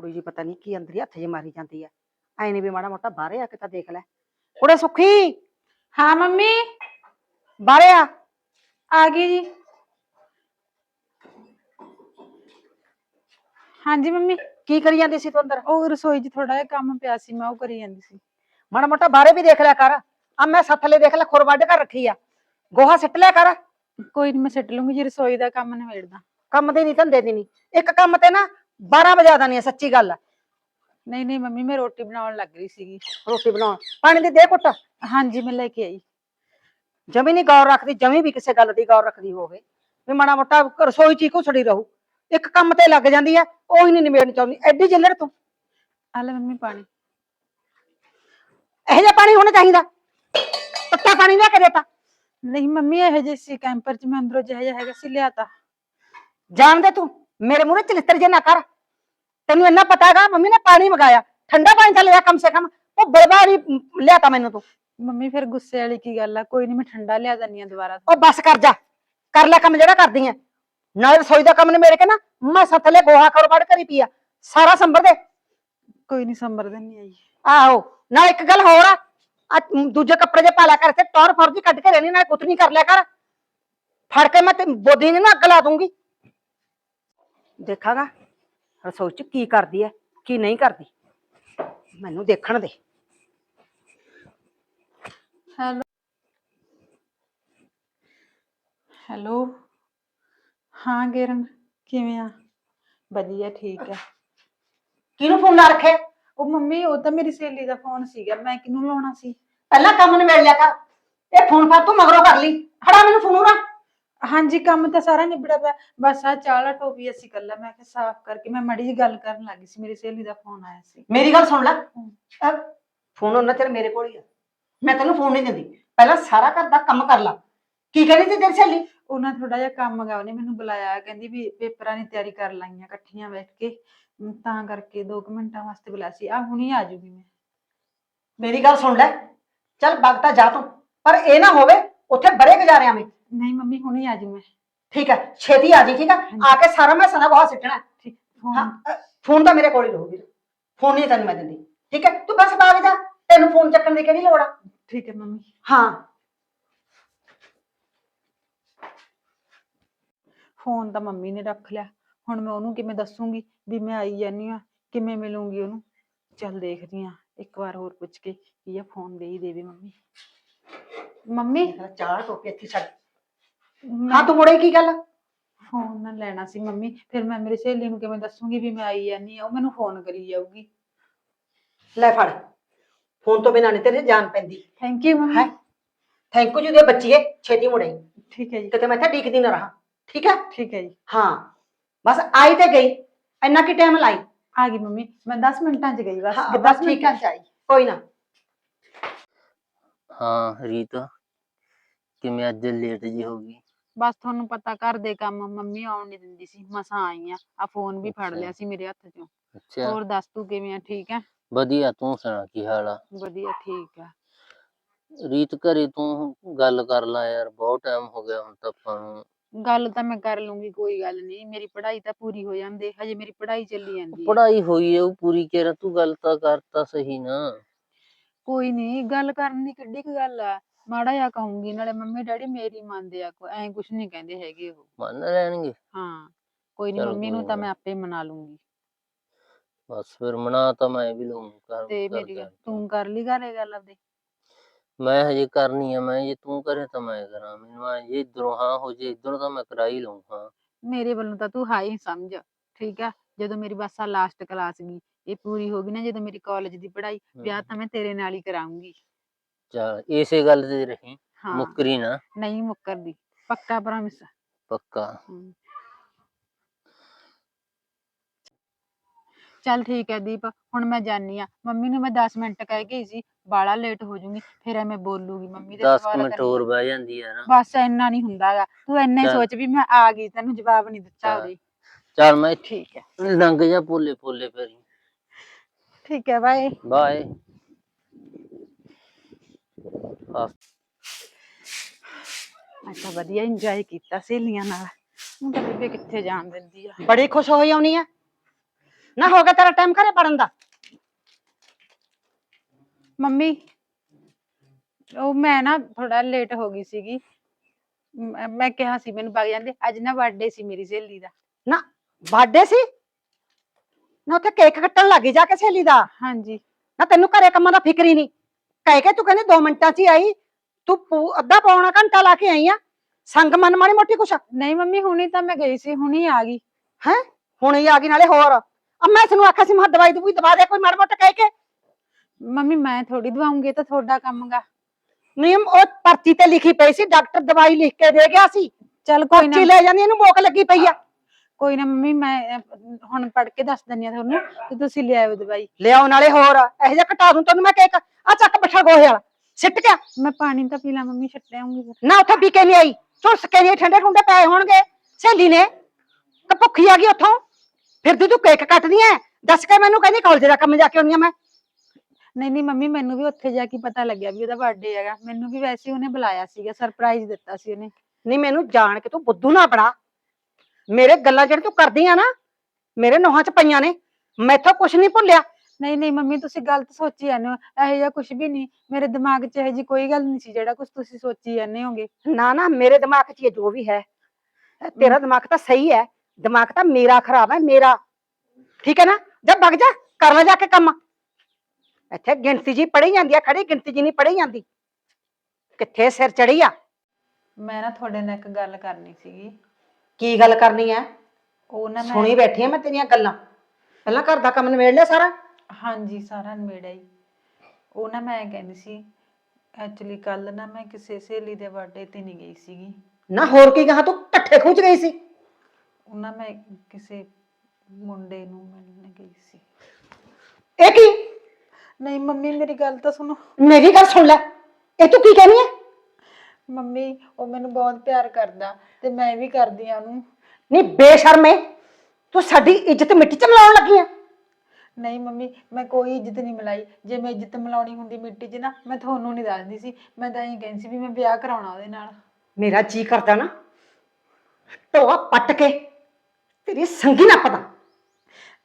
ਕੁੜੀ ਜੀ ਪਤਾ ਨਹੀਂ ਕੀ ਅੰਦਰ ਹੀ ਹੱਥ ਜੇ ਮਾਰੀ ਜਾਂਦੀ ਐ ਐ ਨੀ ਵੀ ਮਾੜਾ ਮੋਟਾ ਬਾਹਰੇ ਆ ਕੇ ਤਾਂ ਦੇਖ ਲੈ। ਕੁੜੇ ਸੁਖੀ? ਹਾਂ ਮੰਮੀ। ਬਾਹਰੇ ਆ। ਆ ਗਈ ਜੀ। ਹਾਂਜੀ ਮੰਮੀ। ਕੀ ਕਰੀ ਜਾਂਦੀ ਸੀ ਤੂੰ ਅੰਦਰ? ਉਹ ਰਸੋਈ 'ਚ ਥੋੜਾ ਜਿਹਾ ਕੰਮ ਪਿਆ ਸੀ ਮੈਂ ਉਹ ਕਰੀ ਜਾਂਦੀ ਸੀ। ਮਾੜਾ ਮੋਟਾ ਬਾਹਰੇ ਵੀ ਦੇਖ ਲਿਆ ਕਰ। ਆ ਮੈਂ ਸੱਥਲੇ ਦੇਖ ਲੈ ਖੁਰ ਵੱਢ ਕੇ ਰੱਖੀ ਆ। ਗੋਹਾ ਸਿੱਟ ਲਿਆ ਕਰ। ਕੋਈ ਨਹੀਂ ਮੈਂ ਸਿੱਟ ਲੂੰਗੀ ਜੀ ਰਸੋਈ ਦਾ ਕੰਮ ਨਿਬੇੜਦਾ। ਕੰਮ ਦੇ ਨਹੀਂ ਧੰਦੇ ਦੀ ਨਹੀਂ ਇੱਕ ਕੰਮ ਤੇ ਨਾ 12 ਵਜਾ ਦੇਣੀ ਆ ਸੱਚੀ ਗੱਲ ਆ ਨਹੀਂ ਨਹੀਂ ਮੰਮੀ ਮੈਂ ਰੋਟੀ ਬਣਾਉਣ ਲੱਗ ਰਹੀ ਸੀਗੀ। ਰੋਟੀ ਬਣਾਉਣ। ਪਾਣੀ ਦੀ ਦੇ ਘੁੱਟ। ਹਾਂਜੀ ਮੈਂ ਲੈ ਕੇ ਆਈ। ਜਮੀ ਨਹੀਂ ਗੌਰ ਰੱਖਦੀ ਜਮੀ ਵੀ ਕਿਸੇ ਗੱਲ ਦੀ ਗੌਰ ਰੱਖਦੀ ਹੋਵੇ। ਵੀ ਮਾੜਾ ਮੋਟਾ ਰਸੋਈ ਚ ਹੀ ਘੁਸੜੀ ਰਹੂ। ਇੱਕ ਕੰਮ ਤੇ ਲੱਗ ਜਾਂਦੀ ਆ ਉਹੀ ਨਹੀਂ ਨਿਬੇੜਨੀ ਚਾਹੁੰਦੀ। ਐਡੀ ਜਿੱਲੜ ਤੂੰ। ਆ ਲੈ ਮੰਮੀ ਪਾਣੀ। ਇਹੋ ਜਿਹਾ ਪਾਣੀ ਹੋਣਾ ਚਾਹੀਦਾ। ਤੱਤਾ ਪਾਣੀ ਲਿਆ ਕੇ ਦੇਤਾ। ਨਹੀਂ ਮੰਮੀ ਇਹ ਜਿਹੇ ਸੀ ਕੈਂਪਰ 'ਚ ਮੈਂ ਅੰਦਰੋਂ ਜਿਹਾ ਜਿਹਾ ਹੈਗਾ ਸੀ ਲਿਆਤਾ। ਜਾਣ ਦੇ ਤੂੰ ਮੇਰੇ ਮੂਹਰੇ ਚਲਿੱਤਰ ਜੇ ਨਾ ਕਰ। ਤੈਨੂੰ ਇੰਨਾ ਪਤਾ ਹੈਗਾ ਮੰਮੀ ਨੇ ਪਾਣੀ ਮੰਗਾਇਆ। ਠੰਡਾ ਪਾਣੀ ਤਾਂ ਲਿਆ ਕਮ ਸੇ ਕਮ। ਉਹ ਬਰਬਾਰੀ ਲਿਆਤਾ ਮੈਨੂੰ ਤੂੰ। ਮੰਮੀ ਫਿਰ ਗੁੱਸੇ ਵਾਲੀ ਕੀ ਗੱਲ ਆ? ਕੋਈ ਨਹੀਂ ਮੈਂ ਠੰਡਾ ਲਿਆ ਦਨੀ ਆ ਦੁਬਾਰਾ ਉਹ ਬਸ ਕਰ ਜਾ। ਕਰ ਲੈ ਕੰਮ ਜਿਹੜਾ ਕਰਦੀ ਐ। ਨਾਲ ਰਸੋਈ ਦਾ ਕੰਮ ਨੇ ਮੇਰੇ ਕੇ ਨਾ ਮੈਂ ਸੱਥਲੇ ਗੋਹਾ ਕਰ ਵੜ ਕਰੀ ਪੀਆ ਸਾਰਾ ਸੰਭਰ ਦੇ। ਕੋਈ ਨਹੀਂ ਸੰਭਰ ਦਿੰਨੀ ਆ ਜੀ। ਆਹੋ। ਨਾਲ ਇੱਕ ਗੱਲ ਹੋਰ ਆ। ਆਹ ਦੂਜੇ ਕੱਪੜੇ ਜੇ ਪਾ ਲਿਆ ਕਰ ਤੇ ਟੌਰ ਫੌਰਜੀ ਕੱਢ ਕੇ ਰਹਿਣੀ ਨਾਲ ਕੁੱਤਨੀ ਕਰ ਲਿਆ ਕਰ। ਫੜ ਕੇ ਮੈਂ ਤੇ ਬੋਦੀ ਨੇ ਨਾ ਅੱਗ ਲਾ ਦੂੰਗੀ। ਦੇਖਾਗਾ। ਰਸੋਈ ਚ ਕੀ ਕਰਦੀ ਐ ਕੀ ਨਹੀਂ ਕਰਦੀ? ਮੈਨੂੰ ਦੇਖਣ ਦੇ। ਹੈਲੋ। ਹੈਲੋ। ਹਾਂ ਕਿਰਨ ਕਿਵੇਂ ਆ? ਵਧੀਆ ਠੀਕ ਆ ਕਿਹਨੂੰ ਫੋਨ ਲਾ ਰੱਖੇ ਉਹ ਮੰਮੀ ਉਹ ਤਾਂ ਮੇਰੀ ਸਹੇਲੀ ਦਾ ਫੋਨ ਸੀਗਾ ਮੈਂ ਕਿਹਨੂੰ ਲਾਉਣਾ ਸੀ? ਪਹਿਲਾਂ ਕੰਮ ਨਿਬੇੜ ਲਿਆ ਕਰ। ਇਹ ਫੋਨ ਫਾਰ ਤੂੰ ਮਗਰੋਂ ਕਰ ਲਈ। ਫੜਾ ਮੈਨੂੰ ਫੋਨ ਨਾ ਹਾਂਜੀ ਕੰਮ ਤਾਂ ਸਾਰਾ ਨਿਬੜਿਆ ਪਿਆ। ਬਸ ਆ ਚਾਲਾ ਟੋਪੀ ਅਸੀਂ ਕੱਲਾ ਮੈਂ ਕਿਹਾ ਸਾਫ਼ ਕਰਕੇ ਮੈਂ ਮੜੀ ਜੀ ਗੱਲ ਕਰਨ ਲੱਗੀ ਸੀ। ਮੇਰੀ ਸਹੇਲੀ ਦਾ ਫੋਨ ਆਇਆ ਸੀ। ਮੇਰੀ ਗੱਲ ਸੁਣ ਲੈ। ਫੋਨ ਉਹਨਾਂ ਚਿਰ ਮੇਰੇ ਕੋਲ ਹੀ ਆ। ਮੈਂ ਤੈਨੂੰ ਫੋਨ ਨਹੀਂ ਦਿੰਦੀ। ਪਹਿਲਾਂ ਸਾਰਾ ਘਰ ਦਾ ਕੰਮ ਕਰ ਲਾ। ਕੀ ਕਹਿੰਦੀ ਤੇ ਤੇਰੀ ਸਹੇਲੀ? ਉਹਨਾਂ ਥੋੜਾ ਜਿਹਾ ਕੰਮ ਗਾ ਉਹਨੇ ਮੈਨੂੰ ਬੁਲਾਇਆ। ਕਹਿੰਦੀ ਵੀ ਪੇਪਰਾਂ ਦੀ ਤਿਆਰੀ ਕਰ ਲਾਈਆਂ ਇਕੱਠੀਆਂ ਬੈਠ ਕੇ। ਅਮ ਤਾਂ ਕਰਕੇ 2 ਮਿੰਟਾਂ ਵਾਸਤੇ ਬੁਲਾਇਆ ਸੀ। ਆ ਹੁਣੀ ਆ ਜੂਗੀ ਮੈਂ। ਮੇਰੀ ਗੱਲ ਸੁਣ ਲੈ। ਚੱਲ ਬਗਤਾ ਜਾ ਤੂੰ। ਪਰ ਇਹ ਨਾ ਹੋਵੇ ਉੱਥੇ ਬੜੇ ਗੁਜ਼ਾਰਿਆਂ ਵਿੱਚ। ਨਹੀਂ ਮੰਮੀ ਹੁਣੀ ਆ ਜੂ ਮੈਂ। ਠੀਕ ਹੈ ਛੇਤੀ ਆ ਜੀ ਠੀਕ ਹੈ? ਆ ਕੇ ਸਾਰਾ ਮੈਂ ਸਨਾ ਬਹੁਤ ਸਿੱਟਣਾ। ਹੈ। ਠੀਕ ਫੋਨ। ਹਾਂ ਅ, ਫੋਨ ਤਾਂ ਮੇਰੇ ਕੋਲ ਹੀ ਰਹੂਗੀ। ਫੋਨ ਨਹੀਂ ਤੈਨੂੰ ਮੈਂ ਦਿੰਦੀ। ਠੀਕ ਹੈ? ਤੂੰ ਬਸ ਬਾਗ ਜਾ। ਤੈਨੂੰ ਫੋਨ ਚੱਕਣ ਦੀ ਕਿਹੜੀ ਲੋੜ ਆ? ਠੀਕ ਹੈ ਮੰਮੀ। ਹਾਂ। ਫੋਨ ਤਾਂ ਮੰਮੀ ਨੇ ਰੱਖ ਲਿਆ। ਹੁਣ ਮੈਂ ਉਹਨੂੰ ਕਿਵੇਂ ਦੱਸੂਗੀ ਵੀ ਮੈਂ ਆਈ ਜਾਨੀ ਆ ਕਿਵੇਂ ਮਿਲੂੰਗੀ ਉਹਨੂੰ? ਚੱਲ ਦੇਖਦੀ ਆ ਇੱਕ ਵਾਰ ਹੋਰ ਪੁੱਛ ਕੇ ਕੀ ਆ ਫੋਨ ਦੇ ਹੀ ਦੇਵੇ ਮੰਮੀ। ਮੰਮੀ? ਮੇਰਾ ਚਾਹ ਟੋਪੀ ਇੱਥੇ ਛੱਡ। ਹਾਂ ਮੈਂ ਤੂੰ ਮੁੜੇ ਕੀ ਗੱਲ? ਫੋਨ ਨਾ ਲੈਣਾ ਸੀ ਮੰਮੀ ਫਿਰ ਮੈਂ ਮੇਰੀ ਸਹੇਲੀ ਨੂੰ ਕਿਵੇਂ ਦੱਸੂਗੀ ਵੀ ਮੈਂ ਆਈ ਜਾਨੀ ਆ ਉਹ ਮੈਨੂੰ ਫੋਨ ਕਰੀ ਜਾਊਗੀ। ਲੈ ਫੜ ਫੋਨ ਤੋਂ ਬਿਨਾਂ ਨਹੀਂ ਤੇਰੀ ਜਾਨ ਪੈਂਦੀ। Thank you mummy. ਹੈ? ਥੈਂਕ ਯੂ ਦੇ ਬੱਚੀਏ ਛੇਤੀ ਮੁੜੇ। ਠੀਕ ਹੈ ਜੀ। ਕਿਤੇ ਮੈਂ ਤਾਂ ਡੀਕਦੀ ਨਾ ਰਹਾ। ਠੀਕ ਹੈ? ਠੀਕ ਹੈ ਜੀ। ਹਾਂ ਬਸ ਆਈ ਤੇ ਗਈ ਇੰਨਾ ਕੀ ਟਾਈਮ ਲਾਈ? ਆ ਗਈ ਮੰਮੀ ਮੈਂ 10 ਮਿੰਟਾਂ 'ਚ ਗਈ ਬਸ। ਹਾਂ, 10 ਬਸ ਠੀਕ ਮਿੰਟਾਂ ਹੈ। 'ਚ ਆਈ। ਕੋਈ ਨਾ। ਹਾਂ ਰੀਤ ਕਿਵੇਂ ਅੱਜ ਲੇਟ ਜੀ ਹੋ ਗਈ? ਬਸ ਤੁਹਾਨੂੰ ਪਤਾ ਘਰ ਦੇ ਕੰਮ ਮੰਮੀ ਆਉਣ ਨਹੀਂ ਦਿੰਦੀ ਸੀ ਮਸਾਂ ਆਈ ਆ ਆ ਫੋਨ ਵੀ ਫੜ ਅੱਛਾ। ਲਿਆ ਸੀ ਮੇਰੇ ਹੱਥ 'ਚੋਂ। ਅੱਛਾ। ਹੋਰ ਦੱਸ ਤੂੰ ਕਿਵੇਂ ਆ ਠੀਕ ਆ ਵਧੀਆ ਤੂੰ ਸੁਣਾ ਕੀ ਹਾਲ ਆ? ਵਧੀਆ ਠੀਕ ਆ। ਰੀਤ ਘਰੇ ਤੂੰ ਗੱਲ ਕਰ ਲੈ ਯਾਰ ਬਹੁਤ ਟਾਈਮ ਹੋ ਗਿਆ ਹੁਣ ਤਾਂ ਆਪਾਂ ਨੂੰ। ਗੱਲ ਤਾਂ ਮੈਂ ਕਰ ਲੂੰਗੀ ਕੋਈ ਗੱਲ ਨਹੀਂ ਮੇਰੀ ਪੜ੍ਹਾਈ ਤਾਂ ਪੂਰੀ ਹੋ ਜਾਂਦੇ ਹਜੇ ਮੇਰੀ ਪੜ੍ਹਾਈ ਚੱਲੀ ਜਾਂਦੀ ਹੈ ਪੜ੍ਹਾਈ ਹੋਈ ਹੈ ਉਹ ਪੂਰੀ ਕਰ ਤੂੰ ਗੱਲ ਤਾਂ ਕਰਤਾ ਸਹੀ ਨਾ। ਕੋਈ ਨਹੀਂ ਗੱਲ ਕਰਨ ਦੀ ਕਿੱਡੀ ਕੁ ਗੱਲ ਆ ਮਾੜਾ ਜਿਹਾ ਕਹੂੰਗੀ ਨਾਲੇ ਮੰਮੀ ਡੈਡੀ ਮੇਰੀ ਮੰਨਦੇ ਆ ਕੋਈ ਐਂ ਕੁਛ ਨਹੀਂ ਕਹਿੰਦੇ ਹੈਗੇ ਉਹ। ਮੰਨ ਲੈਣਗੇ। ਹਾਂ ਕੋਈ ਨਹੀਂ ਚੱਲ ਮੰਮੀ ਨੂੰ ਕੋਈ ਤਾਂ। ਮੈਂ ਆਪੇ ਮਨਾ ਲੂੰਗੀ। ਬਸ ਫਿਰ ਮਨਾ ਤਾਂ ਮੈਂ ਵੀ ਲਊਂ ਕਰ ਤੇ ਕਰ ਮੇਰੀ ਗੱਲ। ਤੂੰ ਕਰ ਲਈ ਘਰੇ ਗੱਲ ਆਪਦੇ। ਮੈਂ ਹਜੇ ਕਰਨੀ ਆ ਮੈਂ ਜੇ ਤੂੰ ਕਰੇ ਤਾਂ ਮੈਂ ਕਰਾਂ ਮੈਨੂੰ ਐਂ ਜੇ ਇਧਰੋਂ ਹਾਂ ਹੋ ਜੇ ਇਧਰੋਂ ਤਾਂ ਮੈਂ ਕਰਾ ਹੀ ਲਊਂ ਹਾਂ। ਮੇਰੇ ਵੱਲੋਂ ਤਾਂ ਤੂੰ ਹਾਈ ਸਮਝ ਠੀਕ ਆ? ਜਦੋਂ ਮੇਰੀ ਬਸ ਆ ਲਾਸਟ ਕਲਾਸ ਗਈ ਇਹ ਪੂਰੀ ਹੋ ਗਈ ਨਾ ਜਦੋਂ ਮੇਰੀ ਕਾਲਜ ਦੀ ਪੜ੍ਹਾਈ ਵਿਆਹ ਤਾਂ ਮੈਂ ਤੇਰੇ ਨਾਲ ਹੀ ਕਰਾਉਂਗੀ ਚਲ ਇਸੇ ਗੱਲ ਤੇ ਰਹੀ ਹਾਂ। ਮੁੱਕਰੀ ਨਾ। ਨਹੀਂ ਮੁੱਕਰਦੀ ਪੱਕਾ ਪ੍ਰੋਮਿਸ ਪੱਕਾ। ਚੱਲ ਠੀਕ ਹੈ ਦੀਪ ਹੁਣ ਮੈਂ ਜਾਨੀ ਆ ਮੰਮੀ ਨੂੰ ਮੈਂ 10 ਮਿੰਟ ਕਹਿ ਗਈ ਸੀ ਬਾਲਾ ਲੇਟ ਹੋ ਜਾਊਂਗੀ ਫਿਰ ਐਵੇਂ ਬੋਲੂਗੀ ਮੰਮੀ ਦੇ 10 ਸਵਾਲ ਮਿੰਟ ਹੋਰ ਬਹਿ ਜਾਂਦੀ ਆ ਨਾ। ਬਸ ਇੰਨਾ ਨਹੀਂ ਹੁੰਦਾਗਾ ਤੂੰ ਇੰਨਾ ਹੀ। ਸੋਚ ਵੀ ਮੈਂ ਆ ਗਈ ਤੈਨੂੰ ਜਵਾਬ ਨਹੀਂ ਦਿੱਤਾ। ਉਹਦੇ। ਚੱਲ ਮੈਂ ਠੀਕ ਹੈ। ਲੰਘ ਜਾ ਪੋਲੇ ਪੋਲੇ ਫੇਰੀ। ਠੀਕ ਹੈ ਬਾਏ ਬਾਏ ਅੱਜ ਤਾਂ ਵਧੀਆ ਇੰਜੋਏ ਕੀਤਾ ਸਹੇਲੀਆਂ ਨਾਲ। ਹੁਣ ਤਾਂ ਬੇਬੇ ਕਿੱਥੇ ਜਾਣ ਦਿੰਦੀ ਆ। ਬੜੀ ਖੁਸ਼ ਹੋਈ ਆਉਣੀ ਆ। ਨਾ ਹੋ ਗਿਆ ਤੇਰਾ ਟਾਈਮ ਘਰੇ ਪੜਨ ਦਾ। ਮੰਮੀ ਉਹ ਮੈਂ ਨਾ ਥੋੜਾ ਲੇਟ ਹੋ ਗਈ ਸੀਗੀ। ਮੈਂ ਮੈਂ ਕਿਹਾ ਸੀ ਮੈਨੂੰ ਵਗ ਜਾਂਦੇ। ਅੱਜ ਨਾ ਬਰਥਡੇ ਸੀ ਮੇਰੀ ਸਹੇਲੀ ਦਾ। ਨਾ ਬਰਥਡੇ ਸੀ? ਨਾ ਉੱਥੇ ਕੇਕ ਕੱਟਣ ਲੱਗੀ ਜਾ ਕੇ ਸਹੇਲੀ ਦਾ। ਹਾਂਜੀ। ਨਾ ਤੈਨੂੰ ਘਰੇ ਕੰਮਾਂ ਦਾ ਫਿਕਰ ਹੀ ਨਹੀਂ। ਕਹਿ ਕੇ ਤੂੰ ਕਹਿੰਦੀ 2 ਮਿੰਟਾਂ 'ਚ ਹੀ ਆਈ ਤੂੰ ਪੂ- ਅੱਧਾ ਪੌਣਾ ਘੰਟਾ ਲਾ ਕੇ ਆਈ ਆ ਸੰਗ ਮਨ ਮਾੜੀ ਮੋਟੀ ਕੁਛ? ਨਹੀਂ ਮੰਮੀ ਹੁਣੀ ਤਾਂ ਮੈਂ ਗਈ ਸੀ ਹੁਣੀ ਆ ਗਈ। ਹੈ? ਹੁਣ ਹੀ ਆ ਗਈ ਨਾਲੇ ਹੋਰ। ਆ ਮੈਂ ਤੈਨੂੰ ਆਖਿਆ ਸੀ ਮੈਂ ਕਿਹਾ ਦਵਾਈ ਦਵਾਈ ਦਵਾ ਦੇ ਕੋਈ ਮਾੜਾ ਮੋਟਾ ਕਹਿ ਕੇ। ਮੰਮੀ ਮੈਂ ਥੋੜੀ ਦਵਾਉਂਗੀ ਤਾਂ ਤੁਹਾਡਾ ਕੰਮ ਗਾ। ਨਿਯਮ ਉਹ ਪਰਚੀ ਤੇ ਲਿਖੀ ਪਈ ਸੀ ਡਾਕਟਰ ਦਵਾਈ ਲਿਖ ਕੇ ਦੇ ਗਿਆ ਸੀ। ਚੱਲ ਕੋਈ ਨਾ। ਪਰਚੀ ਲੈ ਜਾਂਦੀ ਇਹਨੂੰ ਭੁੱਖ ਲੱਗੀ ਪਈ ਆ। ਕੋਈ ਨਾ ਮੰਮੀ ਮੈਂ ਅਹ, ਹੁਣ ਪੜ ਕੇ ਦੱਸ ਦਿੰਨੀ ਆ ਤੁਹਾਨੂੰ ਤੇ ਤੁਸੀਂ ਲਿਆਇਓ ਦਵਾਈ। ਲਿਆਓ ਨਾਲੇ ਹੋਰ ਇਹੋ ਜਿਹਾ ਘਟਾ ਦੂੰ ਤੈਨੂੰ ਮੈਂ ਕੇਕ। ਆ ਚੱਕ ਬੱਠਾ ਗੋਹੇ ਵਾਲਾ। ਸਿੱਟ ਗਿਆ ਮੈਂ ਪਾਣੀ ਤਾਂ ਪੀ ਲਾਂ ਮੰਮੀ ਛੱਡ ਆਉਂਗੀ ਫਿਰ। ਨਾ ਉੱਥੇ ਪੀ ਕੇ ਨਹੀਂ ਆਈ। ਝੁਲਸ ਕੇ ਨਹੀਂ ਠੰਡੇ ਠੁੰਡੇ ਪਏ ਹੋਣਗੇ। ਸਹੇਲੀ ਨੇ। ਤੇ ਭੁੱਖੀ ਆ ਗਈ ਉੱਥੋਂ। ਫਿਰਦੀ ਤੂੰ ਕੇਕ ਕੱਟਦੀ ਐ? ਦੱਸ ਕੇ ਮੈਨੂੰ ਕਹਿੰਦੀ ਕਾਲਜ ਦਾ ਕੰਮ ਜਾ ਕੇ ਆਉਣੀ ਆ ਮੈਂ। ਨਹੀਂ ਨਹੀਂ ਮੰਮੀ ਮੈਨੂੰ ਵੀ ਉੱਥੇ ਜਾ ਕੇ ਪਤਾ ਲੱਗਿਆ ਵੀ ਉਹਦਾ ਬਰਥਡੇ ਹੈਗਾ। ਮੈਨੂੰ ਵੀ ਵੈਸੇ ਹੀ ਉਹਨੇ ਬੁਲਾਇਆ ਸੀਗਾ ਸਰਪ੍ਰਾਈਜ਼ ਦਿੱਤਾ ਸੀ ਉਹਨੇ। ਨਹੀਂ ਮੈਨੂੰ ਜਾਣ ਕੇ ਤੂੰ ਬੁੱਧੂ ਨਾ ਬਣਾ। ਮੇਰੇ ਗੱਲਾਂ ਜਿਹੜੇ ਤੂੰ ਕਰਦੀ ਆ ਨਾ ਮੇਰੇ ਨੋਹਾਂ 'ਚ ਪਈਆਂ ਨੇ। ਮੈਥੋਂ ਕੁਛ ਨਹੀਂ ਭੁੱਲਿਆ। ਨਹੀਂ ਨਹੀਂ ਮੰਮੀ ਤੁਸੀਂ ਗਲਤ ਸੋਚੀ ਜਾਂਦੇ ਹੋ ਇਹੋ ਜਿਹਾ ਕੁਝ ਵੀ ਨਹੀਂ ਮੇਰੇ ਦਿਮਾਗ 'ਚ ਇਹੋ ਜਿਹੀ ਕੋਈ ਗੱਲ ਨਹੀਂ ਸੀ ਜਿਹੜਾ ਕੁਝ ਤੁਸੀਂ ਸੋਚੀ ਜਾਂਦੇ ਹੋਗੇ। ਨਾ ਨਾ ਮੇਰੇ ਦਿਮਾਗ 'ਚ ਇਹ ਜੋ ਵੀ ਹੈ ਤੇਰਾ ਦਿਮਾਗ ਤਾਂ ਸਹੀ ਹੈ ਦਿਮਾਗ ਤਾਂ ਮੇਰਾ ਖਰਾਬ ਹੈ ਮੇਰਾ। ਠੀਕ ਹੈ ਨਾ? ਜਾ ਵਗ ਜਾ ਕਰ ਲੈ ਜਾ ਕੇ ਕੰਮ। ਇੱਥੇ ਗਿਣਤੀ ਜੀ ਪੜੀ ਜਾਂਦੀ ਆ ਖੜੀ ਗਿਣਤੀ ਜੀ ਨਹੀਂ ਪੜੀ ਜਾਂਦੀ। ਕਿੱਥੇ ਸਿਰ ਚੜੀ ਆ? ਮੈਂ ਨਾ ਤੁਹਾਡੇ ਨਾਲ ਇੱਕ ਗੱਲ ਕਰਨੀ ਸੀਗੀ। ਕੀ ਗੱਲ ਕਰਨੀ ਹੈ? ਉਹ ਨਾ ਮੈਂ ਸੁਣੀ ਬੈਠੀ ਆ ਮੈਂ ਤੇਰੀਆਂ ਗੱਲਾਂ। ਪਹਿਲਾਂ ਘਰ ਦਾ ਕੰਮ ਨਿਬੇੜ ਲਿਆ ਸਾਰਾ। ਹਾਂਜੀ ਸਾਰਾ ਨਵੇੜਾ ਹੀ। ਉਹ ਨਾ ਮੈਂ ਕਹਿੰਦੀ ਸੀ ਐਕਚੁਅਲੀ ਕੱਲ ਨਾ ਮੈਂ ਕਿਸੇ ਸਹੇਲੀ ਦੇ ਬਰਥਡੇ ਤੇ ਨਹੀਂ ਗਈ ਸੀਗੀ। ਨਾ ਹੋਰ ਕੀ ਕਹਾ ਤੂੰ ਟੱਠੇ ਖੂਚ ਗਈ ਸੀ। ਉਹ ਨਾ ਮੈਂ ਕਿਸੇ ਮੁੰਡੇ ਨੂੰ ਮਿਲਣ ਗਈ ਸੀ। ਇਹ ਕੀ? ਨਹੀਂ ਮੰਮੀ ਮੇਰੀ ਗੱਲ ਤਾਂ ਸੁਣੋ। ਮੇਰੀ ਗੱਲ ਸੁਣ ਲੈ। ਇਹ ਤੂੰ ਕੀ ਕਹਿਨੀ ਹੈ ਮੰਮੀ ਉਹ ਮੈਨੂੰ ਬਹੁਤ ਪਿਆਰ ਕਰਦਾ ਤੇ ਮੈਂ ਵੀ ਕਰਦੀ ਆ ਉਹਨੂੰ। ਨਹੀਂ ਬੇਸ਼ਰਮੇ ਤੂੰ ਸਾਡੀ ਇੱਜ਼ਤ ਮਿੱਟੀ 'ਚ ਮਿਲਾਉਣ ਲੱਗੀ ਆ। ਨਹੀਂ ਮੰਮੀ ਮੈਂ ਕੋਈ ਇੱਜ਼ਤ ਨਹੀਂ ਮਿਲਾਈ। ਜੇ ਮੈਂ ਇੱਜ਼ਤ ਮਿਲਾਉਣੀ ਹੁੰਦੀ ਮਿੱਟੀ 'ਚ ਨਾ ਮੈਂ ਤੁਹਾਨੂੰ ਨਹੀਂ ਦੱਸਦੀ ਸੀ। ਮੈਂ ਤਾਂ ਇਹ ਕਹਿੰਦੀ ਸੀ ਵੀ ਮੈਂ ਵਿਆਹ ਕਰਾਉਣਾ ਉਹਦੇ ਨਾਲ। ਮੇਰਾ ਜੀ ਕਰਦਾ ਨਾ ਟੋਆ ਪੱਟ ਕੇ ਤੇਰੀ ਸੰਗੀ ਨਾ ਪਤਾ।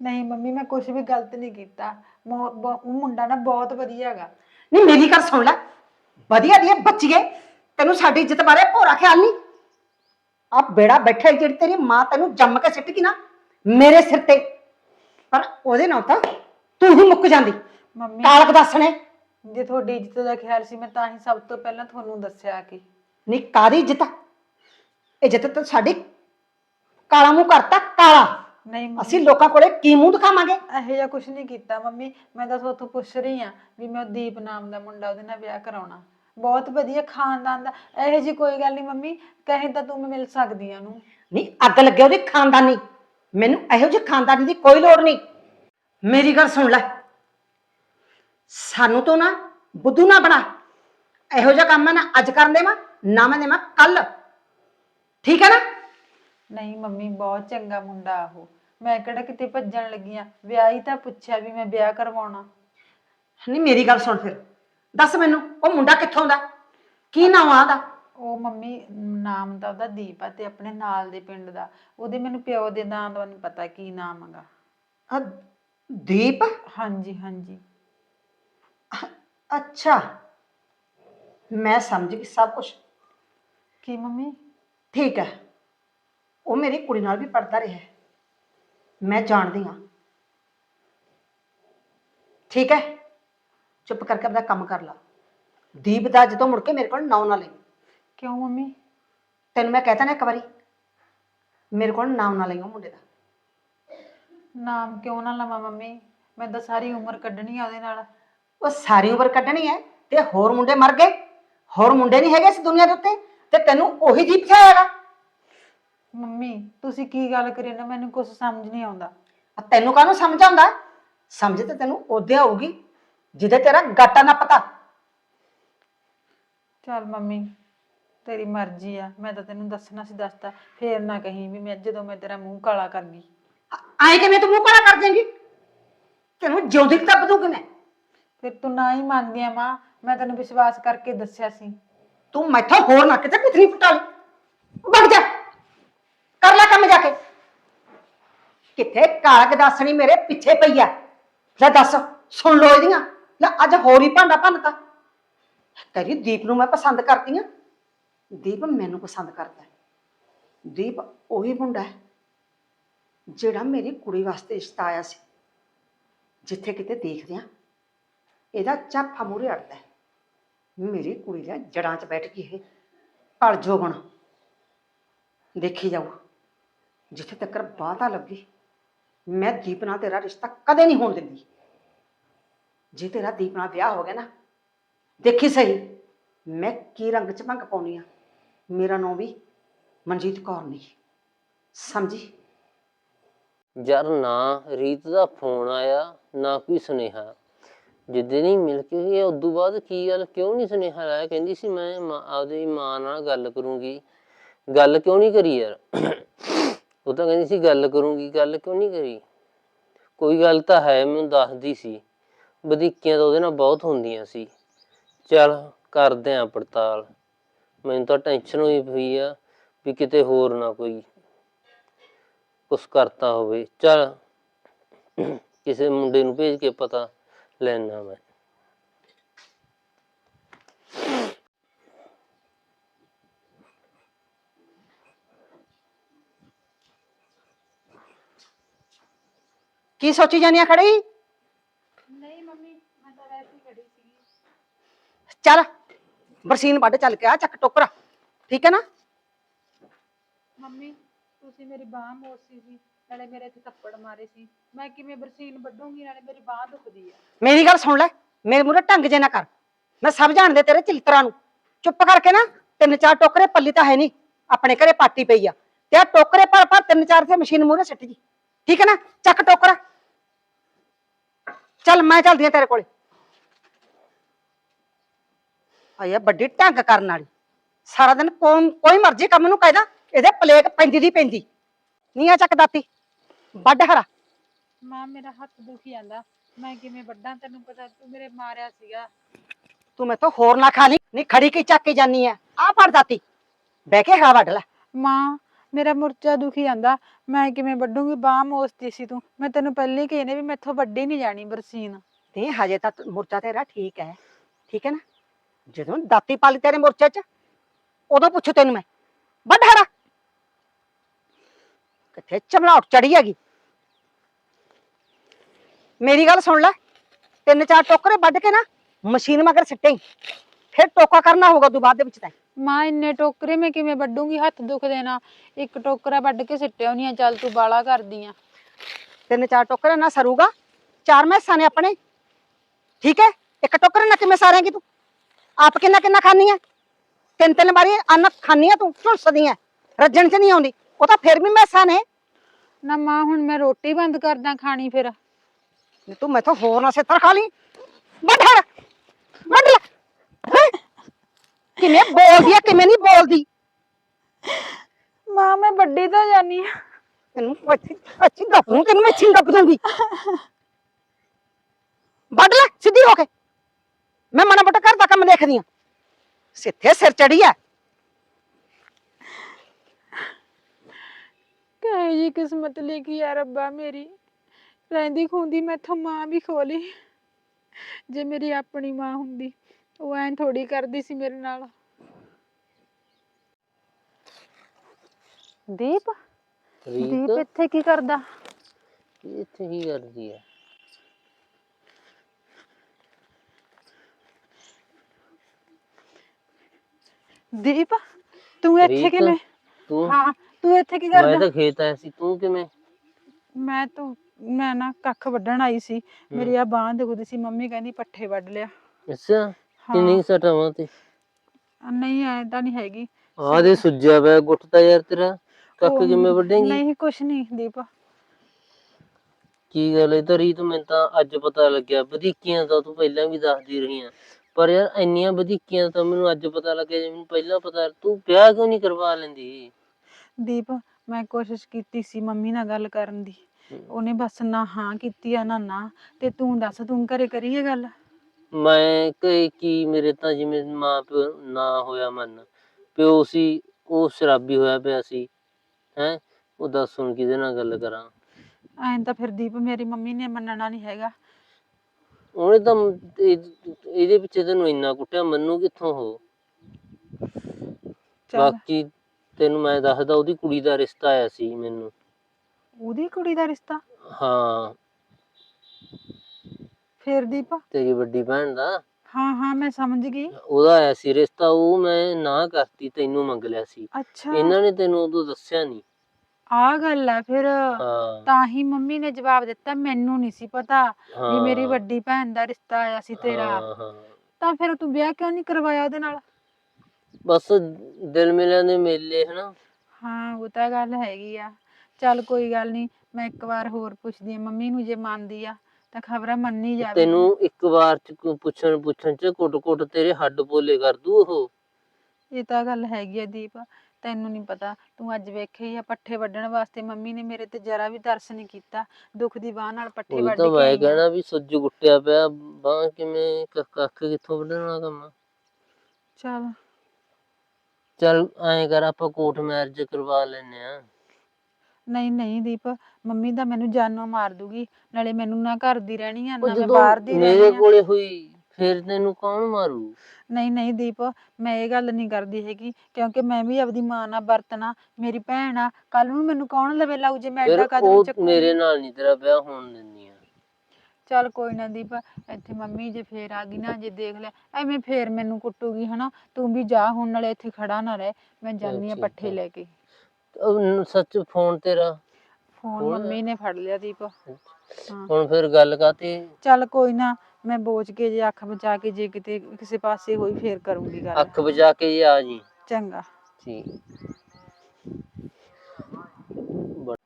ਨਹੀਂ ਮੰਮੀ ਮੈਂ ਕੁਝ ਵੀ ਗਲਤ ਨਹੀਂ ਕੀਤਾ। ਮੋ- ਉਹ ਮੁੰਡਾ ਨਾ ਬਹੁਤ ਵਧੀਆ ਹੈਗਾ। ਨਹੀਂ ਮੇਰੀ ਗੱਲ ਸੁਣ ਲੈ। ਵਧੀਆ ਦੀ ਬੱਚੀਏ ਤੈਨੂੰ ਸਾਡੀ ਇੱਜ਼ਤ ਬਾਰੇ ਭੋਰਾ ਖਿਆਲ ਨਹੀਂ? ਆ ਬੇੜਾ ਬੈਠਾ ਜਿਹੜੀ ਤੇਰੀ ਮਾਂ ਤੈਨੂੰ ਜੰਮ ਕੇ ਸਿੱਟ ਗਈ ਨਾ ਮੇਰੇ ਸਿਰ ਤੇ। ਪਰ ਉਹਦੇ ਨਾਲ ਤਾਂ ਤੂੰ ਹੀ ਮੁੱਕ ਜਾਂਦੀ। ਮੰਮੀ। ਕਾਲਕ ਦੱਸਣੇ ਜੇ ਤੁਹਾਡੀ ਇੱਜ਼ਤ ਦਾ ਖਿਆਲ ਸੀ ਮੈਂ ਤਾਂ ਹੀ ਸਭ ਤੋਂ ਪਹਿਲਾਂ ਤੁਹਾਨੂੰ ਦੱਸਿਆ ਕਿ। ਨਹੀਂ ਕਾਦੀ ਇੱਜ਼ਤ? ਇੱਜ਼ਤ ਤਾਂ ਸਾਡੀ ਕਾਲਾ ਮੂੰਹ ਕਰਤਾ ਕਾਲਾ। ਨਹੀਂ ਮੰਮੀ, ਅਸੀਂ ਲੋਕਾਂ ਕੋਲੇ ਕੀ ਮੂੰਹ ਦਿਖਾਵਾਂਗੇ? ਇਹੋ ਜਿਹਾ ਕੁਝ ਨਹੀਂ ਕੀਤਾ ਮੰਮੀ। ਮੈਂ ਤਾਂ ਤੁਹਾਡੇ ਤੋਂ ਪੁੱਛ ਰਹੀ ਆ ਵੀ ਮੈਂ ਉਹ ਦੀਪ ਨਾਮ ਦਾ ਮੁੰਡਾ ਉਹਦੇ ਨਾਲ ਵਿਆਹ ਕਰਾਉਣਾ। ਬਹੁਤ ਵਧੀਆ ਖਾਨਦਾਨ ਦਾ। ਇਹੋ ਜੀ ਕੋਈ ਗੱਲ ਨਹੀਂ ਮੰਮੀ ਕਹੇ ਤਾਂ ਤੂੰ ਮਿਲ ਸਕਦੀ ਆ ਉਹਨੂੰ। ਨਹੀਂ ਅੱਗ ਲੱਗੇ ਉਹਦੀ ਖਾਨਦਾਨੀ। ਮੈਨੂੰ ਇਹੋ ਜਿਹੇ ਖਾਨਦਾਨੀ ਦੀ ਕੋਈ ਲੋੜ ਨਹੀਂ। ਮੇਰੀ ਗੱਲ ਸੁਣ ਲੈ। ਸਾਨੂੰ ਤੋਂ ਨਾ ਬੁੱਧੂ ਨਾ ਬਣਾ। ਇਹੋ ਜਿਹਾ ਕੰਮ ਮੈਂ ਨਾ ਅੱਜ ਕਰਨ ਦੇਵਾਂ ਨਾ ਮੈਂ ਦੇਵਾਂ ਕੱਲ ਠੀਕ ਹੈ ਨਾ? ਨਹੀਂ ਮੰਮੀ ਬਹੁਤ ਚੰਗਾ ਮੁੰਡਾ ਉਹ। ਮੈਂ ਕਿਹੜਾ ਕਿਤੇ ਭੱਜਣ ਲੱਗੀ ਆ। ਵਿਆਹ ਹੀ ਤਾਂ ਪੁੱਛਿਆ ਵੀ ਮੈਂ ਵਿਆਹ ਕਰਵਾਉਣਾ। ਨਹੀਂ ਮੇਰੀ ਗੱਲ ਸੁਣ ਫਿਰ। ਦੱਸ ਮੈਨੂੰ ਉਹ ਮੁੰਡਾ ਕਿੱਥੋਂ ਦਾ? ਕੀ ਨਾਮ ਆ ਉਹਦਾ? ਉਹ ਮੰਮੀ ਨਾਮ ਤਾਂ ਉਹਦਾ ਦੀਪ ਆ ਤੇ ਆਪਣੇ ਨਾਲ ਦੇ ਪਿੰਡ ਦਾ। ਉਹਦੇ ਮੈਨੂੰ ਪਿਓ ਦੇ ਨਾਂ ਦਾ ਨਹੀਂ ਪਤਾ ਕੀ ਨਾਮ ਹੈਗਾ। ਦੀਪ? ਹਾਂਜੀ ਹਾਂਜੀ। ਅੱਛਾ। ਮੈਂ ਸਮਝ ਗਈ ਸਭ ਕੁਝ ਕੀ ਮੰਮੀ? ਠੀਕ ਹੈ। ਉਹ ਮੇਰੀ ਕੁੜੀ ਨਾਲ ਵੀ ਪੜਦਾ ਰਿਹਾ ਹੈ। ਮੈਂ ਜਾਣਦੀ ਹਾਂ। ਠੀਕ ਹੈ। ਚੁੱਪ ਕਰਕੇ ਆਪਣਾ ਕੰਮ ਕਰ ਲਾ। ਦੀਪ ਦਾ ਜਦੋਂ ਮੁੜ ਕੇ ਮੇਰੇ ਕੋਲ ਨਾਉ ਨਾ ਲਈ ਕਿਉਂ ਮੰਮੀ? ਤੈਨੂੰ ਮੈਂ ਕਹਿਤਾ ਨਾ ਇੱਕ ਵਾਰੀ ਮੇਰੇ ਕੋਲ ਨਾਉ ਨਾ ਲਈਓ ਮੁੰਡੇ ਦਾ। ਨਾਮ ਕਿਉਂ ਨਾ ਲਵਾਂ ਮੰਮੀ? ਮੈਂ ਤਾਂ ਸਾਰੀ ਉਮਰ ਕੱਢਣੀ ਆ ਉਹਦੇ ਨਾਲ। ਉਹ ਸਾਰੀ ਉਮਰ ਕੱਢਣੀ ਹੈ ਤੇ ਹੋਰ ਮੁੰਡੇ ਮਰ ਗਏ। ਹੋਰ ਮੁੰਡੇ ਨਹੀਂ ਹੈਗੇ ਇਸ ਦੁਨੀਆ ਦੇ ਉੱਤੇ ਤੇ ਤੈਨੂੰ ਉਹੀ ਦੀਪ ਹੈਗਾ ਮੰਮੀ ਤੁਸੀਂ ਕੀ ਗੱਲ ਕਰੀ ਨਾ ਮੈਨੂੰ ਕੁਝ ਸਮਝ ਨਹੀਂ ਆਉਂਦਾ। ਆ ਤੈਨੂੰ ਕਾਹਨੂੰ ਸਮਝ ਆਉਂਦਾ? ਸਮਝ ਤੇ ਤੈਨੂੰ ਉਹਦੇ ਆਊਗੀ ਜਿਹਦੇ ਤੇਰਾ ਗਾਟਾ ਨਾ ਪਤਾ ਚੱਲ ਮੰਮੀ ਤੇਰੀ ਮਰਜ਼ੀ ਆ ਮੈਂ ਤਾਂ ਤੈਨੂੰ ਦੱਸਣਾ ਸੀ ਦੱਸਤਾ ਫੇਰ ਨਾ ਕਹੀਂ ਵੀ ਮੈਂ ਜਦੋਂ ਮੈਂ ਤੇਰਾ ਮੂੰਹ ਕਾਲਾ ਕਰ ਗਈ। ਆਏ ਕਿਵੇਂ ਤੂੰ ਮੂੰਹ ਕਾਲਾ ਕਰ ਦੇਂਗੀ? ਤੈਨੂੰ ਜਿਉਂਦੀ ਕਿਤਾਬ ਦੂੰਗੀ ਮੈਂ। ਫਿਰ ਤੂੰ ਨਾ ਹੀ ਮੰਨਦੀ ਆ ਮਾਂ ਮੈਂ ਤੈਨੂੰ ਵਿਸ਼ਵਾਸ ਕਰਕੇ ਦੱਸਿਆ ਸੀ। ਤੂੰ ਮੈਥੋਂ ਹੋਰ ਨਾ ਕਿਤੇ ਪੁੱਛਣੀ ਪਟਾਲੀ ਵਗ ਜਾ। ਕਰ ਲੈ ਕੰਮ ਜਾ ਕੇ। ਕਿੱਥੇ ਕਾਲਕ ਦੱਸਣੀ ਮੇਰੇ ਪਿੱਛੇ ਪਈ ਆ? ਲੈ ਦੱਸ ਸੁਣ ਲੋ ਇਹਦੀਆਂ। ਲੈ ਅੱਜ ਹੋਰ ਹੀ ਭਾਂਡਾ ਭੰਨਤਾ। ਕਰੀ ਦੀਪ ਨੂੰ ਮੈਂ ਪਸੰਦ ਕਰਦੀ ਆ। ਦੀਪ ਮੈਨੂੰ ਪਸੰਦ ਕਰਦਾ ਹੈ। ਦੀਪ ਉਹੀ ਮੁੰਡਾ ਹੈ ਜਿਹੜਾ ਮੇਰੀ ਕੁੜੀ ਵਾਸਤੇ ਰਿਸ਼ਤਾ ਆਇਆ ਸੀ। ਜਿੱਥੇ ਕਿਤੇ ਦੇਖਦੇ ਆ ਇਹਦਾ ਚਾਫਾ ਮੂਰੇ ਅੜਦਾ ਹੈ। ਮੇਰੀ ਕੁੜੀ ਦੇ ਜੜਾਂ 'ਚ ਬੈਠ ਗਈ ਇਹ ਪਲ ਜੋਗਣ ਦੇਖੀ ਜਾਊ, ਜਿੱਥੇ ਤੱਕ ਬਾਤਾ ਲੱਗੀ, ਮੈਂ ਦੀਪ ਨਾਲ ਤੇਰਾ ਰਿਸ਼ਤਾ ਕਦੇ ਨਹੀਂ ਹੋਣ ਦਿੰਦੀ। ਜੇ ਤੇਰਾ ਦੀਪ ਨਾਲ ਵਿਆਹ ਹੋ ਗਿਆ ਨਾ, ਦੇਖੀ ਸਹੀ, ਮੈਂ ਕੀ ਰੰਗ ਚ ਭੰਗ ਪਾਉਣੀ ਆ? ਮੇਰਾ ਨਾਂ ਵੀ ਮਨਜੀਤ ਕੌਰ ਨਹੀਂ। ਸਮਝੀ? ਯਾਰ ਨਾ ਰੀਤ ਦਾ ਫੋਨ ਆਇਆ, ਨਾ ਕੋਈ ਸੁਨੇਹਾ। ਜਿੱਦੇ ਨਹੀਂ ਮਿਲ ਕੇ ਗਏ ਉਦੋਂ ਬਾਅਦ ਕੀ ਗੱਲ, ਕਿਉਂ ਨਹੀਂ ਸੁਨੇਹਾ ਲਾਇਆ? ਕਹਿੰਦੀ ਸੀ, ਮੈਂ ਮਾਂ- ਆਪਦੀ ਮਾਂ ਨਾਲ ਗੱਲ ਕਰੂੰਗੀ। ਗੱਲ ਕਿਉਂ ਨਹੀਂ ਕਰੀ ਯਾਰ? ਉਹ ਤਾਂ ਕਹਿੰਦੀ ਸੀ, ਗੱਲ ਕਰੂੰਗੀ, ਗੱਲ ਕਿਉਂ ਨਹੀਂ ਕਰੀ? ਕੋਈ ਗੱਲ ਤਾਂ ਹੈ, ਮੈਨੂੰ ਦੱਸਦੀ ਸੀ। ਵਧੀਕੀਆਂ ਤਾਂ ਉਹਦੇ ਨਾਲ ਬਹੁਤ ਹੁੰਦੀਆਂ ਸੀ। ਚੱਲ, ਕਰਦੇ ਆਂ ਪੜਤਾਲ। ਮੈਨੂੰ ਤਾਂ ਟੈਨਸ਼ਨ ਹੋਈ ਪਈ ਆ ਵੀ ਕਿਤੇ ਹੋਰ ਨਾ ਕੋਈ ਕੁਛ ਕਰਤਾ ਹੋਵੇ। ਚਲ, ਕਿਸੇ ਮੁੰਡੇ ਨੂੰ ਭੇਜ ਕੇ ਪਤਾ ਲੈਣਾ ਮੈਂ। ਕੀ ਸੋਚੀ ਜਾਂਦੀ ਆ ਖੜੀ ਨਹੀਂ ਮੰਮੀ ਮੈਂ ਤਾਂ ਵੈਸੇ ਹੀ ਖੜੀ ਸੀਗੀ ਚੱਲ ਬਰਸੀਨ ਵੱਢ ਚੱਲ ਕੇ ਆ ਚੱਕ ਟੋਕਰਾ। ਠੀਕ ਹੈ ਨਾ? ਮੰਮੀ ਤੁਸੀਂ ਮੇਰੀ ਬਾਹ ਮੋਸੀ ਸੀ ਨਾਲੇ ਮੇਰੇ ਤੇ ਥੱਪੜ ਮਾਰੇ ਸੀ। ਮੈਂ ਕਿਵੇਂ ਬਰਸੀਨ ਵੱਢੂੰਗੀ ਨਾਲੇ ਮੇਰੀ ਬਾਹ ਦੁਖਦੀ ਆ। ਮੇਰੀ ਗੱਲ ਸੁਣ ਲੈ ਮੇਰੇ ਮੂਹਰੇ ਢੰਗ ਜੇ ਨਾ ਕਰ। ਮੈਂ ਸਭ ਜਾਣਦੇ ਤੇਰੇ ਚਿਲਤਰਾਂ ਨੂੰ। ਚੁੱਪ ਕਰਕੇ ਨਾ ਤਿੰਨ ਚਾਰ ਟੋਕਰੇ ਪੱਲੀ ਤਾਂ ਹੈ ਨਹੀਂ। ਆਪਣੇ ਘਰੇ ਪਾਟੀ ਪਈ ਆ। ਤੇ ਆ ਟੋਕਰੇ ਭਰ ਭਰ ਤਿੰਨ ਚਾਰ ਤੇ ਮਸ਼ੀਨ ਮੂਹਰੇ ਸਿੱਟ ਜੀ। ਠੀਕ ਹੈ ਨਾ? ਚੱਕ ਟੋਕਰਾ। ਚੱਲ ਮੈਂ ਚੱਲਦੀ ਆ ਤੇਰੇ ਕੋਲੇ। ਆਇਆ ਵੱਡੀ ਢੰਗ ਕਰਨ ਵਾਲੀ। ਸਾਰਾ ਦਿਨ ਕੋਈ ਕੋਈ ਮਰਜ਼ੀ ਕੰਮ ਨੂੰ ਕਹਿਦਾ ਇਹਦੇ ਪਲੇਗ ਪੈਂਦੀ ਦੀ ਪੈਂਦੀ। ਨੀ ਆ ਚੱਕ ਦਾਤੀ। ਵੱਡ ਹਰਾ। ਮਾਂ ਮੇਰਾ ਹੱਥ ਦੁਖੀ ਜਾਂਦਾ। ਮੈਂ ਕਿਵੇਂ ਵੱਢਾਂ? ਤੈਨੂੰ ਪਤਾ ਤੂੰ ਮੇਰੇ ਮਾਰਿਆ ਸੀਗਾ। ਤੂੰ ਮੈਥੋਂ ਹੋਰ ਨਾ ਖਾ ਲਈ ਨਹੀਂ ਖੜੀ ਕੀ ਚੱਕ ਕੇ ਜਾਨੀ ਆ ਆ ਫੜ ਦਾਤੀ। ਬਹਿ ਕੇ ਖਾ ਵੱਢ ਲੈ। ਮਾਂ ਮੇਰਾ ਮੁਰਚਾ ਦੁਖੀ ਜਾਂਦਾ। ਮੈਂ ਕਿਵੇਂ ਵੱਢੂੰਗੀ? ਬਾਹ ਮੋਸਤੀ ਸੀ ਤੂੰ। ਮੈਂ ਤੈਨੂੰ ਪਹਿਲੇ ਹੀ ਕਹਿੰਦੇ ਵੀ ਮੈਥੋਂ ਵੱਢੀ ਨਹੀਂ ਜਾਣੀ ਬਰਸੀਨ। ਤੇ ਹਜੇ ਤੱਕ ਮੁਰਚਾ ਤੇਰਾ ਠੀਕ ਹੈ ਠੀਕ ਹੈ ਨਾ? ਜਦੋਂ ਦਾਤੀ ਪਾਲੀ ਤੇਰੇ ਮੁਰਚੇ 'ਚ ਉਦੋਂ ਪੁੱਛੂ ਤੈਨੂੰ ਮੈਂ। ਵੱਢ ਹਰਾ। ਕਿੱਥੇ ਚਮਲਾਉਟ ਚੜੀ ਹੈਗੀ। ਮੇਰੀ ਗੱਲ ਸੁਣ ਲੈ ਤਿੰਨ ਚਾਰ ਟੋਕਰੇ ਵੱਢ ਕੇ ਨਾ ਮਸ਼ੀਨ ਮਗਰ ਸਿੱਟੇ ਫਿਰ ਟੋਕਾ ਕਰਨਾ ਹੋਊਗਾ ਤੂੰ ਬਾਅਦ ਦੇ ਵਿੱਚ ਤੈਂ। ਮਾਂ ਇੰਨੇ ਟੋਕਰੇ ਮੈਂ ਕਿਵੇਂ ਵੱਢੂੰਗੀ ਹੱਥ ਦੁਖਦੇ ਨਾ ਇੱਕ ਟੋਕਰਾ ਵੱਢ ਕੇ ਸਿੱਟਿਆ ਨਹੀਂ ਚੱਲ ਤੂੰ ਬਾਲਾ ਕਰਦੀ ਆ। ਤਿੰਨ ਚਾਰ ਟੋਕਰੇ ਨਾ ਸਰੂਗਾ। ਚਾਰ ਮੈਸਾਂ ਨੇ ਆਪਣੇ। ਠੀਕ ਹੈ? ਇੱਕ ਟੋਕਰੇ ਨਾਲ ਕਿਵੇਂ ਸਾਰੇਂਗੀ ਤੂੰ? ਆਪ ਕਿੰਨਾ ਕਿੰਨਾ ਖਾਨੀ ਹੈ ਤਿੰਨ ਤਿੰਨ ਵਾਰੀ ਅੰਨ ਖਾਨੀ ਹੈ ਤੂੰ ਝੁਲਸਦੀ ਹੈ ਰੱਜਣ ਚ ਨਹੀਂ ਆਉਂਦੀ। ਉਹ ਤਾਂ ਫਿਰ ਵੀ ਮੈਸਾਂ ਨੇ। ਨਾ ਮਾਂ ਹੁਣ ਮੈਂ ਰੋਟੀ ਬੰਦ ਕਰਦਾ ਖਾਣੀ ਫਿਰ। ਨਹੀਂ ਤੂੰ ਮੈਥੋਂ ਹੋਰ ਨਾ ਸਿੱਤਰ ਖਾ ਲਈ। ਵੱਢ ਹੜ ਵੱਢ ਲੈ। ਹੈਂ? ਕਿਵੇਂ ਬੋਲਦੀ ਹੈ ਕਿਵੇਂ ਨਹੀਂ ਬੋਲਦੀ? ਮਾਂ ਮੈਂ ਵੱਡੀ ਤਾਂ ਜਾਨੀ ਆ। ਤੈਨੂੰ ਅੱਛੀ ਅੱਛੀ ਗੱਪੂ ਤੈਨੂੰ ਮੈਂ ਅੱਛੀ ਗੱਪ ਦੂੰਗੀ ਵੱਢ ਲੈ ਸਿੱਧੀ ਹੋ ਕੇ। ਮੈਂ ਮਨਾ ਬਟਾ ਘਰ ਦਾ ਕੰਮ ਦੇਖਦੀ ਆ ਸਿੱਥੇ ਸਿਰ ਚੜੀ ਆ। ਕਹੇ ਜੀ ਕਿਸਮਤ ਲਿਖੀ ਆ ਰੱਬਾ ਮੇਰੀ। ਰਹਿੰਦੀ ਖੁੰਦੀ ਮੈਥੋਂ ਮਾਂ ਵੀ ਖੋਲੀ। ਜੇ ਮੇਰੀ ਆਪਣੀ ਮਾਂ ਹੁੰਦੀ ਉਹ ਐਂ ਥੋੜੀ ਕਰਦੀ ਸੀ ਮੇਰੇ ਨਾਲ। ਦੀਪ? ਦੀਪ ਇੱਥੇ ਕੀ ਕਰਦਾ? ਇੱਥੇ ਕੀ ਕਰਦੀ ਆ? ਦੀਪ ਤੂੰ ਇੱਥੇ ਰੀਤ, ਕਿਵੇਂ? ਤੂੰ? ਹਾਂ ਤੂੰ ਇੱਥੇ ਕੀ ਮੈਂ ਕਰਦਾ ਤਾਂ ਖੇਤ ਆਇਆ ਸੀ ਤੂੰ ਕਿਵੇਂ? ਮੈਂ ਤੂੰ ਮੈਂ ਨਾ ਕੱਖ ਵੱਢਣ ਆਈ ਸੀ। ਮੇਰੀ ਆ ਬਾਂਹ ਦੁਖਦੀ ਸੀ ਮੰਮੀ ਕਹਿੰਦੀ ਪੱਠੇ ਵੱਢ ਲਿਆ। ਅੱਛਾ ਕਿੰਨੀ ਸਟਾਵਾਂ ਤੇ? ਨਹੀਂ ਐ ਤਾਂ ਨਹੀਂ ਹੈਗੀ। ਆ ਦੇ ਸੁੱਜਿਆ ਪਿਆ ਗੁੱਟ ਤਾਂ ਯਾਰ ਤੇਰਾ। ਕੱਖ ਉਹ ਕਿਵੇਂ ਵੱਢੇਂਗੀ? ਨਹੀਂ ਕੁਛ ਨਹੀਂ ਦੀਪ। ਕੀ ਗੱਲ ਹੈ? ਤਾਂ ਰੀਤ ਮੈਨੂੰ ਤਾਂ ਅੱਜ ਪਤਾ ਲੱਗਿਆ। ਵਧੀਕੀਆਂ ਤਾਂ ਤੂੰ ਪਹਿਲਾਂ ਵੀ ਦੱਸਦੀ ਰਹੀ ਆ ਪਰ ਯਾਰ ਇੰਨੀਆਂ ਵਧੀਕੀਆਂ ਤਾਂ ਮੈਨੂੰ ਅੱਜ ਪਤਾ ਲੱਗਿਆ ਜੇ ਮੈਨੂੰ ਪਹਿਲਾਂ ਪਤਾ ਤੂੰ ਵਿਆਹ ਕਿਉਂ ਨਹੀਂ ਕਰਵਾ ਲੈਂਦੀ? ਦੀਪ ਮੈਂ ਕੋਸ਼ਿਸ਼ ਕੀਤੀ ਸੀ ਮੰਮੀ ਨਾਲ ਗੱਲ ਕਰਨ ਦੀ। ਉਹਨੇ ਬਸ ਨਾ ਹਾਂ ਕੀਤੀ ਆ ਨਾ ਨਾ। ਤੇ ਤੂੰ ਦੱਸ ਤੂੰ ਘਰੇ ਕਰੀਏ ਗੱਲ? ਮੈਂ ਕਿ ਕੀ ਮੇਰੇ ਤਾਂ ਜਿਵੇਂ ਮਾਂ ਪਿਓ ਨਾ ਹੋਇਆ ਮਨ ਪਿਓ ਸੀ ਉਹ ਸ਼ਰਾਬੀ ਹੋਇਆ ਪਿਆ ਸੀ ਹੈ? ਉਹ ਦੱਸ ਹੁਣ ਕਿਹਦੇ ਨਾਲ ਗੱਲ ਕਰਾਂ? ਐਂ ਤਾਂ ਫਿਰ ਦੀਪ ਮੇਰੀ ਮੰਮੀ ਨੇ ਮੰਨਣਾ ਨਹੀਂ ਹੈਗਾ। ਉਹਨੇ ਤਾਂ ਇਹ- ਇਹਦੇ ਪਿੱਛੇ ਤੈਨੂੰ ਇੰਨਾ ਕੁੱਟਿਆ ਮੰਨੂ ਕਿੱਥੋਂ ਹੋ ਚੱਲ। ਬਾਕੀ ਤੈਨੂੰ ਮੈਂ ਦੱਸਦਾ ਉਹਦੀ ਕੁੜੀ ਦਾ ਰਿਸ਼ਤਾ ਆਇਆ ਸੀ ਮੈਨੂੰ। ਉਹਦੀ ਕੁੜੀ ਦਾ ਰਿਸ਼ਤਾ? ਹਾਂ। ਫਿਰ ਦੀਪ? ਤੇਰੀ ਵੱਡੀ ਭੈਣ ਦਾ? ਹਾਂ ਹਾਂ ਮੈਂ ਸਮਝ ਗਈ। ਉਹਦਾ ਆਇਆ ਸੀ ਰਿਸ਼ਤਾ ਉਹ ਮੈਂ ਨਾ ਕਰਤੀ ਤੈਨੂੰ ਮੰਗ ਲਿਆ ਸੀ। ਅੱਛਾ। ਇਹਨਾਂ ਨੇ ਤੈਨੂੰ ਉਦੋਂ ਦੱਸਿਆ ਨਹੀਂ ਆ ਗੱਲ ਆ ਫਿਰ ਹਾਂ। ਤਾਂ ਹੀ ਮੰਮੀ ਨੇ ਜਵਾਬ ਦਿੱਤਾ ਮੈਨੂੰ ਨਹੀਂ ਸੀ ਪਤਾ ਵੀ ਮੇਰੀ ਹਾਂ, ਵੱਡੀ ਭੈਣ ਦਾ ਰਿਸ਼ਤਾ ਆਇਆ ਸੀ ਤੇਰਾ। ਹਾਂ, ਹਾਂ। ਤਾਂ ਫਿਰ ਤੂੰ ਵਿਆਹ ਕਿਉਂ ਨਹੀਂ ਕਰਵਾਇਆ ਉਹਦੇ ਨਾਲ? ਬਸ ਦਿਲ ਮਿਲਿਆਂ ਦੇ ਮੇਲੇ ਹਨਾ। ਹਾਂ ਉਹ ਤਾਂ ਗੱਲ ਹੈਗੀ ਆ। ਚੱਲ ਕੋਈ ਗੱਲ ਨਹੀਂ ਮੈਂ ਇੱਕ ਵਾਰ ਹੋਰ ਪੁੱਛਦੀ ਆ ਮੰਮੀ ਨੂੰ ਜੇ ਮੰਨਦੀ ਆ ਤਾਂ ਖਬਰਾਂ ਮੰਨੀ ਜਾਵੇ। ਤੈਨੂੰ ਇੱਕ ਵਾਰ ਚ ਕੋਈ ਪੁੱਛਣ ਪੁੱਛਣ ਚ ਕੁੱਟ ਕੁੱਟ ਤੇਰੇ ਹੱਡ ਬੋਲੇ ਕਰ ਦੂ ਉਹ। ਇਹ ਤਾਂ ਗੱਲ ਹੈਗੀ ਆ ਦੀਪ। ਤੈਨੂੰ ਨਹੀਂ ਪਤਾ ਤੂੰ ਅੱਜ ਵੇਖਿਆ ਹੀ ਆ ਪੱਠੇ ਵੱਢਣ ਵਾਸਤੇ ਮੰਮੀ ਨੇ ਮੇਰੇ ਤੇ ਜਰਾ ਵੀ ਤਰਸ ਨਹੀਂ ਕੀਤਾ ਦੁੱਖ ਦੀ ਬਾਹ ਨਾਲ ਪੱਠੇ ਉਹ ਵੱਢ ਤਾਂ ਕੇ ਮੈਂ ਆਈ ਆਂ। ਕਹਿਣਾ ਵੀ ਸੁੱਜ ਗੁੱਟਿਆ ਪਿਆ ਬਾਹ ਕਿਵੇਂ ਕ- ਕੱਖ ਕਿੱਥੋਂ ਵੱਢਣਾ ਕੰਮ ਚੱਲ। ਚੱਲ ਐਂ ਕਰ ਆਪਾਂ ਕੋਰਟ ਮੈਰਿਜ ਕਰਵਾ ਲੈਨੇ ਆ। ਨਹੀਂ ਨਹੀਂ ਦੀਪ ਮੰਮੀ ਤਾਂ ਮੈਨੂੰ ਜਾਨੋਂ ਮਾਰ ਦੂਗੀ ਨਾਲੇ ਮੈਨੂੰ ਨਾ ਘਰ ਦੀ ਰਹਿਣੀ ਆ ਨਾ ਮੈਂ ਬਾਹਰ ਦੀ ਮੇਰੇ ਰਹਿਣੀ ਆ। ਕੋਲੇ ਹੋਈ ਫਿਰ ਤੈਨੂੰ ਕੌਣ ਮਾਰੂ? ਨਹੀਂ ਨਹੀਂ ਦੀਪ ਮੈਂ ਇਹ ਗੱਲ ਨਹੀਂ ਕਰਦੀ ਹੈਗੀ ਕਿਉਂਕਿ ਮੈਂ ਵੀ ਆਪਦੀ ਮਾਂ ਨਾਲ ਵਰਤਣਾ ਮੇਰੀ ਭੈਣ ਆ ਕੱਲ ਨੂੰ ਮੈਨੂੰ ਕੌਣ ਲਵੇ ਲਾਊ ਜੇ ਮੈਂ ਫਿਰ ਐਡਾ ਕਦਮ ਉਹ ਚੱਕੂ? ਮੇਰੇ ਨਾਲ ਨਹੀਂ ਤੇਰਾ ਵਿਆਹ ਹੋਣ ਦਿੰਦੀ ਆ ਚੱਲ ਕੋਈ ਨਾ ਦੀਪ ਇੱਥੇ ਮੰਮੀ ਜੇ ਫੇਰ ਆ ਗਈ ਨਾ ਜੇ ਦੇਖ ਲਿਆ ਐਵੇਂ ਫੇਰ ਮੈਨੂੰ ਕੁੱਟੂਗੀ ਹਨਾ? ਤੂੰ ਵੀ ਜਾ ਹੁਣ ਨਾਲੇ ਇੱਥੇ ਖੜਾ ਨਾ ਰਹਿ ਮੈਂ ਜਾਨੀ ਆ ਠੀਕ ਪੱਠੇ ਆ। ਲੈ ਕੇ। ਉਹ ਨ- ਸੱਚ ਫੋਨ ਤੇਰਾ? ਫੋਨ? ਮੰਮੀ ਨੇ ਫੜ ਲਿਆ ਦੀਪ। ਹਾਂ। ਹੁਣ ਫਿਰ ਗੱਲ ਕਾਤੇ ਚੱਲ ਕੋਈ ਨਾ ਮੈਂ ਬੋਝ ਕੇ ਜੇ ਅੱਖ ਬਚਾ ਕੇ ਜੇ ਕਿਤੇ ਕਿਸੇ ਪਾਸੇ ਹੋਈ ਫੇਰ ਕਰੂੰਗੀ ਗੱਲ। ਅੱਖ ਬਜਾ ਕੇ ਹੀ ਆ ਜੀ। ਚੰਗਾ। ਠੀਕ।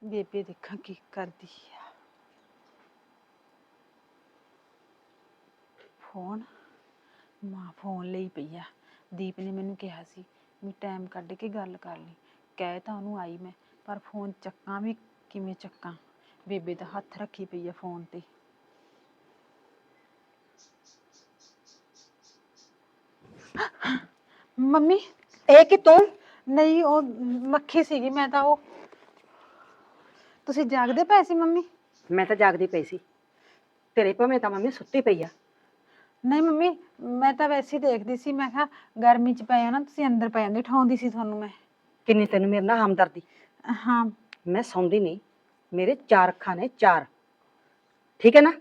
ਬੇਬੇ ਦੇਖਾਂ ਕੀ ਕਰਦੀ ਆ। ਫੋਨ? ਮਾਂ ਫੋਨ ਲਈ ਪਈ ਆ। ਦੀਪ ਨੇ ਮੈਨੂੰ ਕਿਹਾ ਸੀ ਵੀ ਟਾਈਮ ਕੱਢ ਕੇ ਗੱਲ ਕਰ ਲਈ। ਕਹਿ ਤਾਂ ਉਹਨੂੰ ਆਈ ਮੈਂ ਪਰ ਫੋਨ ਚੱਕਾਂ ਵੀ ਕਿਵੇਂ ਚੱਕਾਂ? ਬੇਬੇ ਤਾਂ ਹੱਥ ਰੱਖੀ ਪਈ ਆ ਫੋਨ ਤੇ। ਮੰਮੀ? ਇਹ ਕਿ ਤੂੰ? ਨਹੀਂ ਉਹ ਮੱਖੀ ਸੀਗੀ ਮੈਂ ਤਾਂ ਉਹ ਤੁਸੀਂ ਜਾਗਦੇ ਪਏ ਸੀ ਮੰਮੀ? ਮੈਂ ਤਾਂ ਜਾਗਦੀ ਪਈ ਸੀ। ਤੇਰੇ ਭਾਵੇਂ ਤਾਂ ਮੰਮੀ ਸੁੱਤੀ ਪਈ ਆ। ਨਹੀਂ ਮੰਮੀ ਮੈਂ ਤਾਂ ਵੈਸੇ ਹੀ ਦੇਖਦੀ ਸੀ ਮੈਂ ਕਿਹਾ ਗਰਮੀ ਚ ਪਏ ਆ ਨਾ ਤੁਸੀਂ ਅੰਦਰ ਪੈ ਜਾਂਦੇ ਠਾਉਂਦੀ ਸੀ ਤੁਹਾਨੂੰ ਮੈਂ। ਕਿੰਨੀ ਤੈਨੂੰ ਮੇਰੇ ਨਾਲ ਹਮਦਰਦੀ। ਹਾਂ। ਮੈਂ ਸੌਂਦੀ ਨਹੀਂ। ਮੇਰੇ ਚਾਰ ਅੱਖਾਂ ਨੇ ਚਾਰ। ਠੀਕ ਹੈ ਨਾ?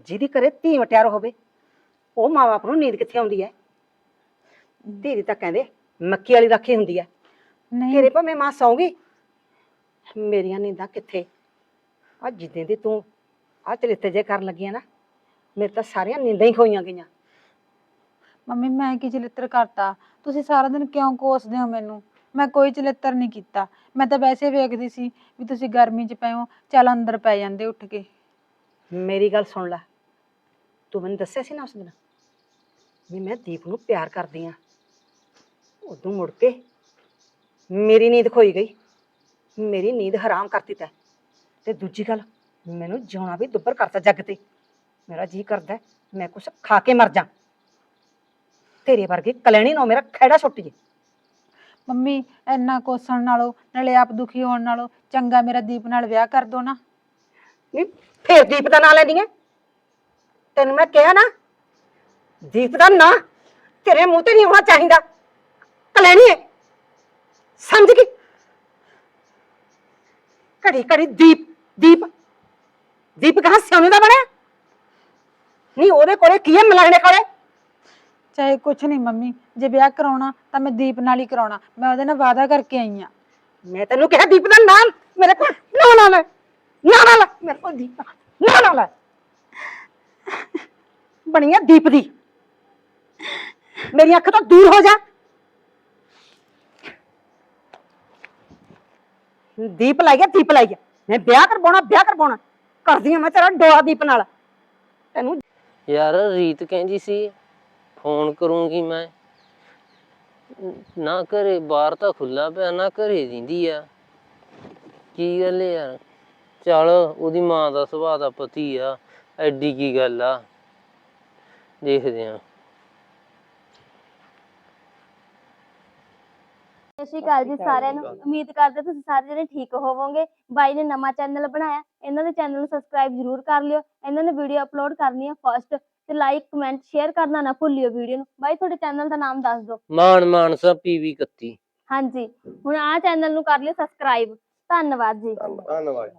ਜਿਹਦੀ ਕਰੇ ਧੀ ਵਟਿਆਰ ਹੋਵੇ ਉਹ ਮਾਂ ਬਾਪ ਨੂੰ ਨੀਂਦ ਕਿੱਥੇ ਆਉਂਦੀ ਹੈ? ਧੀ ਦੀ ਤਾਂ ਕਹਿੰਦੇ ਮੱਕੀ ਵਾਲੀ ਰਾਖੀ ਹੁੰਦੀ ਹੈ ਨਹੀਂ। ਤੇਰੇ ਭਾਵੇਂ ਮਾਂ ਸੌਂਗੀ। ਮੇਰੀਆਂ ਨੀਂਦਾਂ ਕਿੱਥੇ? ਆ ਜਿੱਦਾਂ ਦੀ ਤੂੰ ਆ ਚਰਿੱਤੇ ਜੇ ਕਰਨ ਲੱਗੀ ਆ ਨਾ ਮੇਰੇ ਤਾਂ ਸਾਰੀਆਂ ਨੀਂਦਾਂ ਹੀ ਖੋਈਆਂ ਗਈਆਂ। ਮੰਮੀ ਮੈਂ ਕੀ ਚਲਿੱਤਰ ਕਰਤਾ? ਤੁਸੀਂ ਸਾਰਾ ਦਿਨ ਕਿਉਂ ਕੋਸਦੇ ਹੋ ਮੈਨੂੰ? ਮੈਂ ਕੋਈ ਚਲਿੱਤਰ ਨਹੀਂ ਕੀਤਾ। ਮੈਂ ਤਾਂ ਵੈਸੇ ਵੇਖਦੀ ਸੀ ਵੀ ਤੁਸੀਂ ਗਰਮੀ ਚ ਪਏ ਹੋ। ਚੱਲ ਅੰਦਰ ਪੈ ਜਾਂਦੇ ਉੱਠ ਕੇ। ਮੇਰੀ ਗੱਲ ਸੁਣ ਲੈ। ਤੂੰ ਮੈਨੂੰ ਦੱਸਿਆ ਸੀ ਨਾ ਉਸ ਦਿਨ ਵੀ ਮੈਂ ਦੀਪ ਨੂੰ ਪਿਆਰ ਕਰਦੀ ਆ। ਉਦੋਂ ਮੁੜ ਕੇ ਮੇਰੀ ਨੀਂਦ ਖੋਈ ਗਈ। ਮੇਰੀ ਨੀਂਦ ਹਰਾਮ ਕਰਤੀ ਤੈ ਤੇ ਦੂਜੀ ਗੱਲ ਮੈਨੂੰ ਜਿਉਣਾ ਵੀ ਦੁੱਬਰ ਕਰਤਾ ਜੱਗ ਤੇ। ਮੇਰਾ ਜੀ ਕਰਦਾ ਹੈ, ਮੈਂ ਕੁਛ ਖਾ ਕੇ ਮਰ ਜਾ। ਤੇਰੇ ਵਰਗੀ ਕਲੈਣੀ ਨੂੰ ਮੇਰਾ ਖੈੜਾ ਛੁੱਟ ਜੇ। ਮੰਮੀ ਇੰਨਾ ਕੋਸਣ ਨਾਲੋਂ ਨਾਲੇ ਆਪ ਦੁਖੀ ਹੋਣ ਨਾਲੋਂ ਚੰਗਾ ਮੇਰਾ ਦੀਪ ਨਾਲ ਵਿਆਹ ਕਰ ਦੋ ਨਾ। ਨਹੀਂ ਫੇਰ ਦੀਪ ਦਾ ਨਾਂ ਲੈਂਦੀ ਐ ਤੈਨੂੰ ਮੈਂ ਕਿਹਾ ਨਾ ਦੀਪ ਦਾ ਨਾਂ ਤੇਰੇ ਮੂੰਹ ਤੇ ਨਹੀਂ ਹੋਣਾ ਚਾਹੀਦਾ। ਕਲੈਣੀ ਐ ਸਮਝ ਗਈ? ਘੜੀ ਘੜੀ ਦੀਪ ਦੀਪ ਦੀਪ ਕਹਾਂ ਸਿਆਣੇ ਦਾ ਬਣਿਆ? ਨਹੀਂ ਉਹਦੇ ਕੋਲੇ ਕੀ ਹੈ ਮਲੰਗਣੇ ਕੋਲੇ? ਚਾਹੇ ਕੁਛ ਨਹੀਂ ਮੰਮੀ ਜੇ ਵਿਆਹ ਕਰਾਉਣਾ ਤਾਂ ਮੈਂ ਦੀਪ ਨਾਲ ਹੀ ਕਰਾਉਣਾ। ਮੈਂ ਉਹਦੇ ਨਾਲ ਵਾਅਦਾ ਕਰਕੇ ਆਈ ਆ। ਮੈਂ ਤੈਨੂੰ ਕਿਹਾ ਦੀਪ ਦਾ ਨਾਮ ਮੇਰੇ ਕੋਲ ਨਾ ਨਾ ਲੈ ਨਾ ਨਾ ਲੈ ਮੇਰੇ ਕੋਲ ਦੀਪ ਨਾ ਨਾ ਲੈ ਬਣੀਆ ਦੀਪ ਦੀ। ਮੇਰੀ ਅੱਖ ਤੋਂ ਦੂਰ ਹੋ ਜਾ। ਦੀਪ ਲਾਈ ਗਿਆ ਦੀਪ ਲਾਈ ਗਿਆ ਮੈਂ ਵਿਆਹ ਕਰਵਾਉਣਾ ਵਿਆਹ ਕਰਵਾਉਣਾ। ਕਰਦੀ ਆ ਮੈਂ ਤੇਰਾ ਡੋਲਾ ਦੀਪ ਨਾਲ। ਤੈਨੂੰ ਯਾਰ ਰੀਤ ਕਹਿੰਦੀ ਸੀ, ਫੋਨ ਕਰੂੰਗੀ ਮੈਂ। ਨਾ ਘਰੇ ਬਾਹਰ ਤਾਂ ਖੁੱਲਾ ਪਿਆ, ਨਾ ਘਰੇ ਦਿੰਦੀ ਆ। ਕੀ ਗੱਲ ਯਾਰ? ਚਲ, ਉਹਦੀ ਮਾਂ ਦਾ ਸੁਭਾਅ ਦਾ ਪਤੀ ਆ। ਐਡੀ ਕੀ ਗੱਲ ਆ? ਦੇਖਦੇ ਆ। ਸਤਿ ਸ਼੍ਰੀ ਅਕਾਲ ਜੀ ਸਾਰਿਆਂ ਨੂੰ। ਉਮੀਦ ਕਰਦੇ ਤੁਸੀਂ ਸਾਰੇ ਜਣੇ ਠੀਕ ਹੋਵੋਗੇ। ਬਾਈ ਨੇ ਨਵਾਂ ਚੈਨਲ ਬਣਾਇਆ ਇਹਨਾਂ ਦੇ ਚੈਨਲ ਨੂੰ ਸਬਸਕ੍ਰਾਈਬ ਜ਼ਰੂਰ ਕਰ ਲਿਓ। ਇਹਨਾਂ ਨੇ ਵੀਡੀਓ ਅਪਲੋਡ ਕਰਨੀ ਹੈ ਫਸਟ ਤੇ ਲਾਈਕ ਕਮੈਂਟ ਸ਼ੇਅਰ ਕਰਨਾ ਨਾ ਭੁੱਲਿਓ ਵੀਡੀਓ ਨੂੰ। ਬਾਈ ਤੁਹਾਡੇ ਚੈਨਲ ਦਾ ਨਾਮ ਦੱਸ ਦਿਓ। ਮਾਨ ਮਾਨਸਾ ਪੀਵੀ 31 ਹਾਂਜੀ। ਹੁਣ ਆਹ ਚੈਨਲ ਨੂੰ ਕਰ ਲਿਓ ਸਬਸਕ੍ਰਾਈਬ ਧੰਨਵਾਦ ਜੀ। ਧੰਨਵਾਦ।